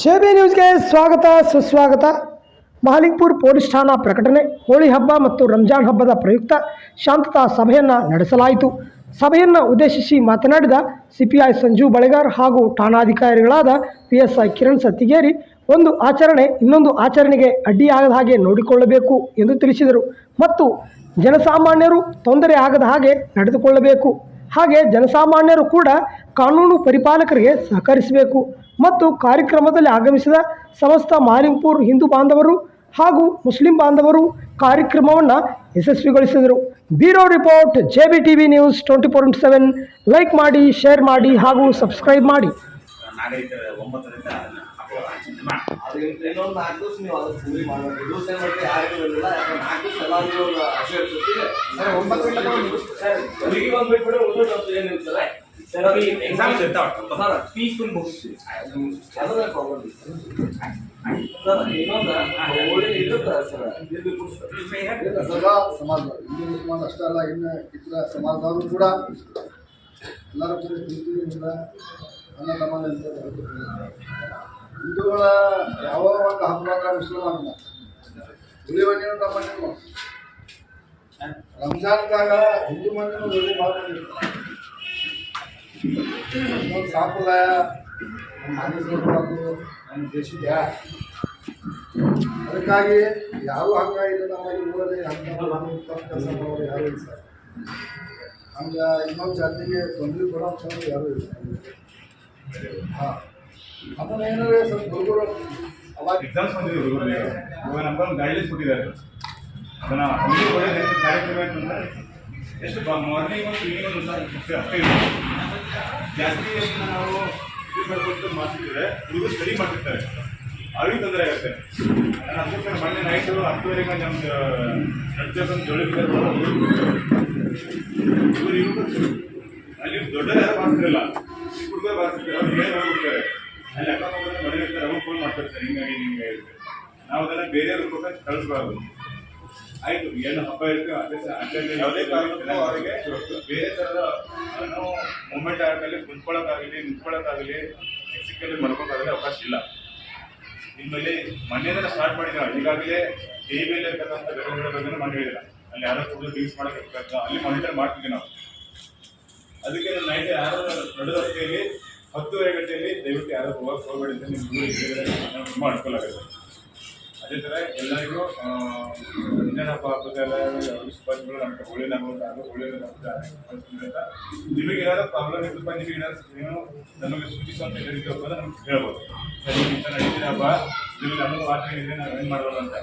J B ನ್ಯೂಸ್ಗೆ ಸ್ವಾಗತ, ಸುಸ್ವಾಗತ. ಮಹಾಲಿಂಗ್ಪುರ್ ಪೊಲೀಸ್ ಠಾಣಾ ಪ್ರಕಟಣೆ, ಹೋಳಿ ಹಬ್ಬ ಮತ್ತು ರಂಜಾನ್ ಹಬ್ಬದ ಪ್ರಯುಕ್ತ ಶಾಂತತಾ ಸಭೆಯನ್ನು ನಡೆಸಲಾಯಿತು. ಸಭೆಯನ್ನು ಉದ್ದೇಶಿಸಿ ಮಾತನಾಡಿದ ಸಿಪಿಐ ಸಂಜು ಬಳೆಗಾರ್ ಹಾಗೂ ಠಾಣಾಧಿಕಾರಿಗಳಾದ P S I Kiran Sattigeri, ಒಂದು ಆಚರಣೆ ಇನ್ನೊಂದು ಆಚರಣೆಗೆ ಅಡ್ಡಿಯಾಗದ ಹಾಗೆ ನೋಡಿಕೊಳ್ಳಬೇಕು ಎಂದು ತಿಳಿಸಿದರು. ಮತ್ತು ಜನಸಾಮಾನ್ಯರು ತೊಂದರೆ ಆಗದ ಹಾಗೆ ನಡೆದುಕೊಳ್ಳಬೇಕು. ಹಾಗೆ ಜನಸಾಮಾನ್ಯರು ಕೂಡ ಕಾನೂನು ಪರಿಪಾಲಕರಿಗೆ ಸಹಕರಿಸಬೇಕು ಮತ್ತು ಕಾರ್ಯಕ್ರಮದಲ್ಲಿ ಆಗಮಿಸಿದ ಸಮಸ್ತ ಮಾಲಿಂಪುರ್ ಹಿಂದೂ ಬಾಂಧವರು ಹಾಗೂ ಮುಸ್ಲಿಂ ಬಾಂಧವರು ಕಾರ್ಯಕ್ರಮವನ್ನು ಯಶಸ್ವಿಗೊಳಿಸಿದರು. Bureau report, J B T V news twenty four into seven. Like ಮಾಡಿ, ಶೇರ್ ಮಾಡಿ ಹಾಗೂ ಸಬ್ಸ್ಕ್ರೈಬ್ ಮಾಡಿ. ಇನ್ನೊಂದು ನಾಲ್ಕು ದಿವಸ ನೀವು ಅದಕ್ಕೆ ಪೂರಿ ಮಾಡಬೇಕು ದಿವಸ ಏನು ಮಾಡ್ತೀವಿ ಯಾರಿಗೂ ಇರಲಿಲ್ಲ ಯಾಕಂದ್ರೆ ನಾಲ್ಕು ದಿವಸ ಎಲ್ಲರಿಗೂ ಹಸು ಇರ್ತೈತಿ ಸರ್ ಒಂಬತ್ತು ಗಂಟೆ ಸರ್ ಹುಡುಗಿ ಏನು ಉಳಿದು ಅಂತ ಏನಿರ್ತದೆ ಸರ್ ಎಕ್ಸಾಮ್ಸ್ ಸರ್ ಪೀಸ್ಫುಲ್ ಅದರ ಪ್ರಾಬ್ಲಮ್ ಸರ್ ಇನ್ನೊಂದು ಸರ್ ಸಮಾಜ ಹಿಂದೂ ಅಷ್ಟೇ ಅಲ್ಲ ಇನ್ನು ಇತರ ಸಮಾಜದವರು ಕೂಡ ಎಲ್ಲರೂ ಕೂಡ ಅನ್ನ ಸಮಾಜ ಅಂತ. ಹಿಂದೂಗಳ ಯಾವ ಒಂದು ಹಬ್ಬ ಅಂದ್ರೆ ಮುಸಲ್ಮಾನ ಉಳಿವಣ್ಣು ನಮ್ಮ ಮನೆಯೂ ರಂಜಾನ್ದಾಗ ಹಿಂದೂ ಮಂದಿನೂ ಹುಲಿ ಮಾಡ್ಕೊಂಡಿರ್ತಾರೆ ಇನ್ನೊಂದು ಸಾಂಪ್ರದಾಯ, ನಮ್ಮ ನಮ್ಮ ದೇಶದ ಅದಕ್ಕಾಗಿ ಯಾರು ಹಂಗಾಗಿಲ್ಲ ನಮ್ಮಲ್ಲಿ ಊರಲ್ಲಿ ಕೆಲಸ ಮಾಡೋರು ಯಾರು ಇಲ್ಲ ಸರ್. ಹಂಗೆ ಇನ್ನೊಂದು ಜಾತಿಗೆ ತೊಂದರೆ ಕೊಡೋ ಯಾರು ಇಲ್ಲ. ಹಾಂ. ಅದನ್ನ ಏನಾದ್ರೆ ಸ್ವಲ್ಪ ಗುರುಗಳು ಅವಾಗ ಎಕ್ಸಾಮ್ಸ್ ಬಂದಿದೆ ಹುಡುಗರಿಗೆ ಇವಾಗ ನಂಬರ್ ಗೈಡ್ಲೈನ್ಸ್ ಕೊಟ್ಟಿದ್ದಾರೆ. ಅದನ್ನ ಹುಡುಗರು ಒಳ್ಳೆ ಕಾರ್ಯಕ್ರಮ ಎಷ್ಟು ಮಾರ್ನಿಂಗ್ ಒಂದು ಈವ್ನಿಂಗ್ ಒಂದು ಅಷ್ಟೇ ಅಷ್ಟೇ ಜಾಸ್ತಿ ನಾವು ಇದು ಮಾಡ್ಕೊಟ್ಟು ಮಾಡ್ತಿದ್ರೆ ಸ್ಟಡಿ ಮಾಡ್ತಿರ್ತಾರೆ. ಅವ್ರಿಗೆ ತೊಂದರೆ ಆಗುತ್ತೆ. ಅದಕ್ಕೋಸ್ಕರ ಮೊನ್ನೆ ನೈಟು ಹತ್ತುವರೆಗೆ ನಮ್ದು ನಡ್ಸೋಕೊಂದು ಜೋಳಿ ಹುಡುಗರು ಇವರು ಅಲ್ಲಿ ದೊಡ್ಡದ ಮಾಡ್ತಿರಲ್ಲ. ಹುಡುಗರು ಮಾಡ್ತಿರ್ತಾರೆ, ಅವ್ರು ಏನು ಅಲ್ಲಿ ಅಕ್ಕ ಮನೆ ಇರ್ತಾರೆ ಅವ್ರು ಫೋನ್ ಮಾಡ್ತಿರ್ತಾರೆ ಹಿಂಗಾಗಿ ನಿಮಗೆ ಇರುತ್ತೆ ನಾವು ಅದನ್ನ ಬೇರೆ ಕೂಡ ಕಳಿಸ್ಬಾರ್ದು. ಆಯಿತು ಏನು ಹಬ್ಬ ಇರುತ್ತೆ ಅದೇ ಅದೇ ಯಾವುದೇ ಕಾರಣಕ್ಕೂ ಅವರಿಗೆ ಬೇರೆ ಥರದ ನಾವು ಮೂಮೆಂಟ್ ಆಗಲಿ ಕುಂತ್ಕೊಳ್ಳೋಕ್ಕಾಗಲಿ ನಿಂತ್ಕೊಳ್ಳೋಕ್ಕಾಗಲಿ ಸಿಕ್ಕಲ್ಲಿ ಮಾಡ್ಕೊಳಕ್ಕಾಗಲಿ ಅವಕಾಶ ಇಲ್ಲ. ಇನ್ಮೇಲೆ ಮೊನ್ನೆದನ್ನ ಸ್ಟಾರ್ಟ್ ಮಾಡಿದ್ದೇವೆ ಈಗಾಗಲೇ ಟಿ ವಿಯಲ್ಲಿ ಇರ್ತಕ್ಕಂಥ ಘಟನೆಗಳ ಬಗ್ಗೆ ಮಾಡಿ ಹೇಳಿಲ್ಲ. ಅಲ್ಲಿ ಯಾರೋ ಕೂಡ ಡ್ರಿಂಕ್ಸ್ ಮಾಡೋಕ್ಕೆ ಅಲ್ಲಿ ಮಾನಿಟರ್ ಮಾಡ್ತೀವಿ ನಾವು. ಅದಕ್ಕೆ ನೈಟ್ ಯಾರು ನಡೆದ ರಸ್ತೆಯಲ್ಲಿ ಹತ್ತುವರೆ ಗಂಟೆಯಲ್ಲಿ ದಯವಿಟ್ಟು ಯಾರು ಹೋಗಕ್ಕೆ ಹೋಗಬೇಡಿ ಅಂತ ಅನುಕೂಲ ಆಗುತ್ತೆ ಅದೇ ಥರ ಎಲ್ಲರಿಗೂ ಇಂಧನ ರಂಜಾನ್ ಹಬ್ಬ ಹಬ್ಬದಲ್ಲ ಶುಭಾಶಯಗಳು ನಮಗೆ ಹೋಳಿ ಹಾಗೂ ಒಳ್ಳೆಯ ನಿಮಗೆ ಏನಾದ್ರು ಪ್ರಾಬ್ಲಮ್ ಇದ್ದಪ್ಪ ನಿಮಗೆ ಏನಾದರೂ ಏನು ನಮಗೆ ಸೂಚಿಸುವಂತ ಹೇಳಿದ್ದಪ್ಪ ನಮ್ಗೆ ಹೇಳ್ಬೋದು. ಸರಿ, ಇಂಥ ಹಬ್ಬ ನಿಮಗೆ ನಮಗೆ ಮಾತ್ರ ಇದೆ ನಾವು ಏನು ಮಾಡ್ಬೋದು ಅಂತ.